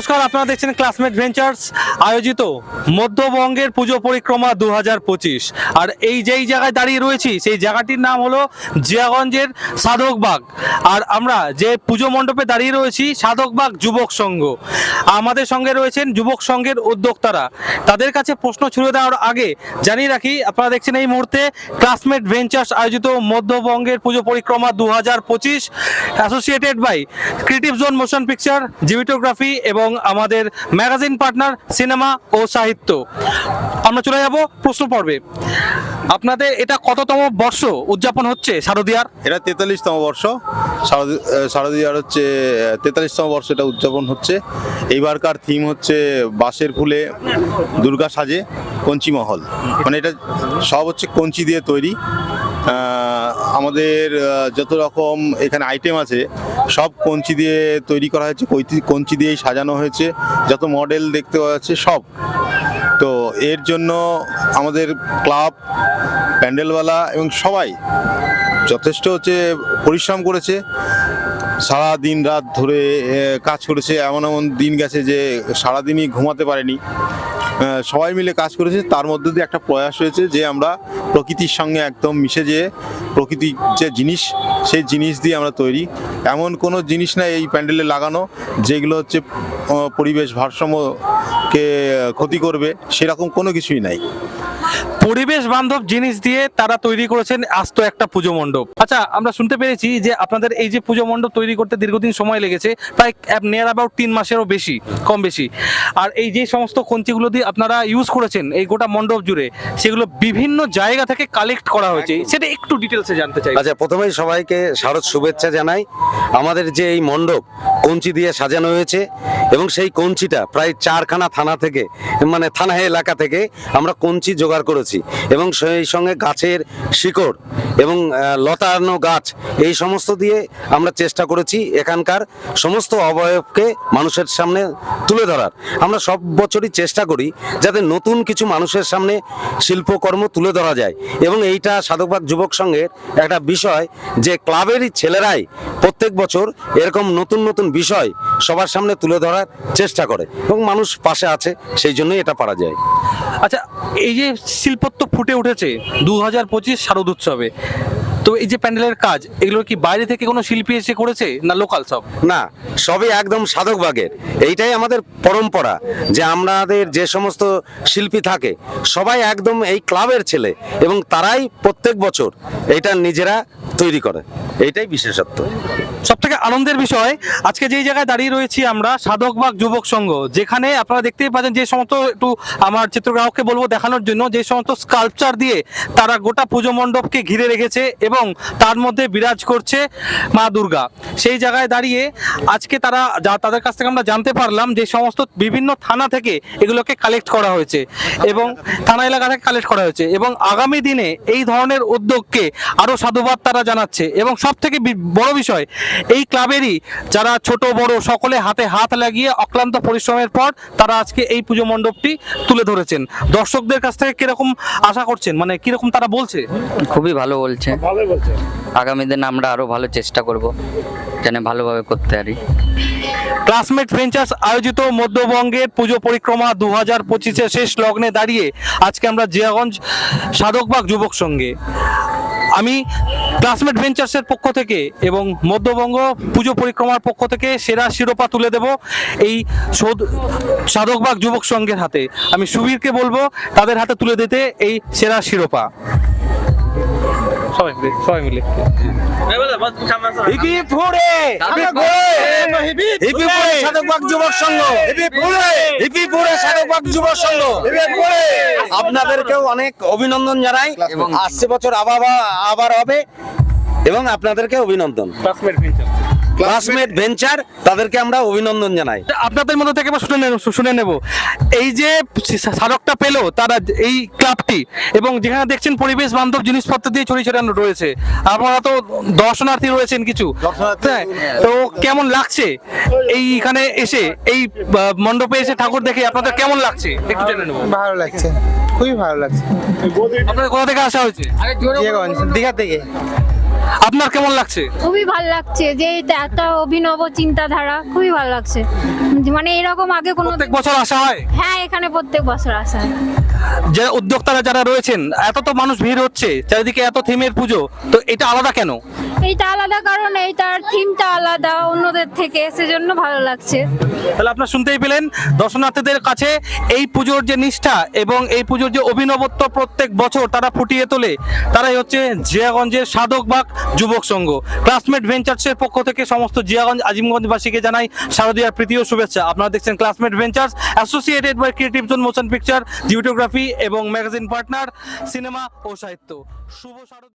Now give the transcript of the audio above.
নমস্কার, আপনারা দেখছেন ক্লাসমেট ভেঞ্চার্স, আয়োজিত মধ্যবঙ্গের পুজো পরিক্রমা দু হাজার পঁচিশ। আর এই যেই জায়গায় দাঁড়িয়ে রয়েছি, সেই জায়গাটির নাম হলো জিয়াগঞ্জের সাধকবাগ। আর আমরা যে পুজো মণ্ডপে দাঁড়িয়ে রয়েছি, সাধকবাগ যুবক সংঘ। আমাদের সঙ্গে রয়েছেন যুবক সংঘের উদ্যোক্তারা। তাদের কাছে প্রশ্ন ছুড়ে দেওয়ার আগে জানিয়ে রাখি, আপনারা দেখছেন এই মুহূর্তে ক্লাসমেট ভেঞ্চার্স আয়োজিত মধ্যবঙ্গের পুজো পরিক্রমা দু হাজার পঁচিশ, associated by creative zone motion picture videography এবং আমাদের ম্যাগাজিন পার্টনার, সিনেমা ও সাহিত্য। আমরা চলে যাব প্রশ্ন পর্বে। আপনাদের এটা কততম বর্ষ উদযাপন হচ্ছে শারদিয়ার? এটা তেতাল্লিশতম বর্ষ। শারদীয়ার হচ্ছে তেতাল্লিশতম বর্ষ এটা উদযাপন হচ্ছে। এইবারকার থিম হচ্ছে বাঁশের ফুলে দুর্গা সাজে কঞ্চি মহল। মানে এটা সব হচ্ছে কঞ্চি দিয়ে তৈরি। আমাদের যত রকম এখানে আইটেম আছে, সব কঞ্চি দিয়ে তৈরি করা হয়েছে কঞ্চি দিয়েই সাজানো হয়েছে, যত মডেল দেখতে পাওয়া যাচ্ছে সব। তো এর জন্য আমাদের ক্লাব প্যান্ডেলওয়ালা এবং সবাই যথেষ্ট হচ্ছে পরিশ্রম করেছে। সারা দিন রাত ধরে কাজ করেছে। এমন এমন দিন গেছে যে সারাদিনই ঘুমাতে পারেনি। সবাই মিলে কাজ করেছে। তার মধ্যে দিয়ে একটা প্রয়াস হয়েছে যে আমরা প্রকৃতির সঙ্গে একদম মিশে যেয়ে প্রকৃতির যে জিনিস, সেই জিনিস দিয়ে আমরা তৈরি। এমন কোনো জিনিস না এই প্যান্ডেলে লাগানো, যেগুলো হচ্ছে পরিবেশ ভারসাম্যকে ক্ষতি করবে, সেরকম কোনো কিছুই নাই। পরিবেশ বান্ধব জিনিস দিয়ে তারা তৈরি করেছেন আস্ত একটা পুজো মণ্ডপ। আচ্ছা আমরা শুনতে পেরেছি যে আপনাদের এই যে পুজো মণ্ডপ তৈরি করতে দীর্ঘদিন সময় লেগেছে প্রায় নিয়ার অ্যাবাউট তিন মাসেরও বেশি কম বেশি। আর এই যে সমস্ত কঞ্চিগুলো দিয়ে আপনারা ইউজ করেছেন এই গোটা মণ্ডপ জুড়ে সেগুলো বিভিন্ন জায়গা থেকে কালেক্ট করা হয়েছে। সেটা একটু ডিটেলসে জানতে চাই। আচ্ছা প্রথমেই সবাইকে শারদ শুভেচ্ছা জানাই। আমাদের যে এই মণ্ডপ কঞ্চি দিয়ে সাজানো হয়েছে এবং সেই কঞ্চিটা প্রায় চারখানা থানা থেকে মানে থানা এলাকা থেকে আমরা কঞ্চি জোগাড় করেছি। এবং সেই সঙ্গে গাছের শিকড় এবং লতানো গাছ, এই সমস্ত দিয়ে আমরা চেষ্টা করেছি এখানকার সমস্ত অবয়বকে মানুষের সামনে তুলে ধরার। আমরা সব বছরই চেষ্টা করি যাতে নতুন কিছু মানুষের সামনে শিল্পকর্ম তুলে ধরা যায় এবং এইটা সাধকবাগ যুবক সংঘের একটা বিষয় যে ক্লাবেরই ছেলেরাই প্রত্যেক বছর এরকম নতুন নতুন বিষয় সবার সামনে তুলে ধরার চেষ্টা করে এবং মানুষ পাশে আছে, সেই জন্যই এটা পারা যায়। আচ্ছা এই যে শিল্পত্ব ফুটে উঠেছে দু হাজার পঁচিশ শারদ উৎসবে। তো এই যে প্যান্ডেলের কাজ, এগুলো কি বাইরে থেকে কোনো শিল্পী এসে করেছে না লোকাল সব? না, সবই একদম সাধকবাগের এইটাই আমাদের পরম্পরা যে আমাদের যে সমস্ত শিল্পী থাকে, সবাই একদম এই ক্লাবের ছেলে এবং তারাই প্রত্যেক বছর এটা নিজেরা তৈরি করে। এটাই বিশেষত্ব। সব থেকে আনন্দের বিষয়, আজকে যেই জায়গায় দাঁড়িয়ে রয়েছি আমরা, সাধক সাধকবাগ যুবক সংঘ, যেখানে আপনারা দেখতেই পাচ্ছেন যে সমস্ত একটু আমার চিত্রগ্রাহককে বলব দেখানোর জন্য যে সমস্ত স্কাল্পচার দিয়ে তারা গোটা পুজো মণ্ডপকে ঘিরে রেখেছে এবং তার মধ্যে বিরাজ করছে মা দুর্গা। সেই জায়গায় দাঁড়িয়ে আজকে তারা যা তাদের কাছ থেকে আমরা জানতে পারলাম যে সমস্ত বিভিন্ন থানা থেকে এগুলোকে কালেক্ট করা হয়েছে এবং থানা এলাকা থেকে কালেক্ট করা হয়েছে এবং আগামী দিনে এই ধরনের উদ্যোগকে আরও সাধুবাদ তারা জানাচ্ছে। এবং সব থেকে বড় বিষয় এই ক্লাবেরই যারা ছোট বড় সকলে হাতে হাত লাগিয়ে অক্লান্ত পরিশ্রমের পর তারা আজকে এই পুজো মণ্ডপটি তুলে ধরেছেন। দর্শকদের কাছ থেকে কীরকম আশা করছেন? মানে কীরকম তারা বলছে? খুবই ভালো বলছে। আগামী দিনে আমরা আরও ভালো চেষ্টা করব যেন ভালোভাবে করতে পারি। ক্লাসমেট ভেঞ্চার্স আয়োজিত মধ্যবঙ্গের পুজো পরিক্রমা দু হাজার পঁচিশের শেষ লগ্নে দাঁড়িয়ে আজকে আমরা জিয়াগঞ্জ সাধকবাগ যুবক সঙ্গে আমি ক্লাসমেট ভেঞ্চার্সের পক্ষ থেকে এবং মধ্যবঙ্গ পুজো পরিক্রমার পক্ষ থেকে সেরা শিরোপা তুলে দেব এই সাধকবাগ যুবক সংঘের হাতে। আমি সুবীরকে বলব তাদের হাতে তুলে দিতে এই সেরা শিরোপা। সবাই মিলে সবাই মিলে। হিপিপুরে সাধকবাগ যুবক সংঘ হিপিপুরে সাধকবাগ যুবক সংঘ। আপনাদেরকেও অনেক অভিনন্দন জানাই এবং আসছে বছর আবার আবার হবে এবং আপনাদেরকে অভিনন্দন। ক্লাসমেট ভেঞ্চার তাদেরকে আমরা অভিনন্দন জানাই। আপনাদের মধ্যে থেকে শুনে নেব শুনে নেব। এই যে স্মারকটা পেল তারা এই ক্লাবটি এবং যেখানে দেখছেন পরিবেশ বান্ধব জিনিসপত্র দিয়ে ছড়িয়ে ছড়ানো রয়েছে। আপনারা তো দর্শনার্থী রয়েছেন কিছু। হ্যাঁ, তো কেমন লাগছে এইখানে এসে এই মণ্ডপে এসে ঠাকুর দেখে আপনাদের কেমন লাগছে? একটু জেনে নেব। ভালো লাগছে খুবই ভালো লাগছে। আপনাদের কোথা থেকে আসা হয়েছে? দীঘা থেকে আপনার কেমন লাগছে? খুবই ভালো লাগছে যে এটা একটা অভিনব চিন্তাধারা খুবই ভালো লাগছে। মানে এরকম আগে কোনো প্রত্যেক বছর আসা হয়? হ্যাঁ এখানে প্রত্যেক বছর আসা হয়। যে উদ্যোক্তারা যারা রয়েছেন এত তো মানুষ ভিড় হচ্ছে চারিদিকে এত থিমের পুজো তো এটা আলাদা কেন? এইটা আলাদা কারণ এইটার থিমটা আলাদা অন্যদের থেকে সেজন্য ভালো লাগছে। তাহলে আপনারা শুনতেই পেলেন দর্শনার্থীদের কাছে এই পুজোর যে নিষ্ঠা এবং এই পুজোর যে অভিনবত্ব প্রত্যেক বছর তারা ফুটিয়ে তোলে তারাই হচ্ছে জিয়াগঞ্জের সাধকবাগ যুবক সংঘ। ক্লাসমেট ভেঞ্চার্সের পক্ষ থেকে সমস্ত জিয়াগঞ্জ, আজিমগঞ্জবাসীকে জানাই শারদীয়ার প্রীতি ও শুভেচ্ছা। আপনারা দেখছেন classmate ventures associated by creative zone motion picture videography এবং ম্যাগাজিন পার্টনার সিনেমা ও সাহিত্য শুভ শারদ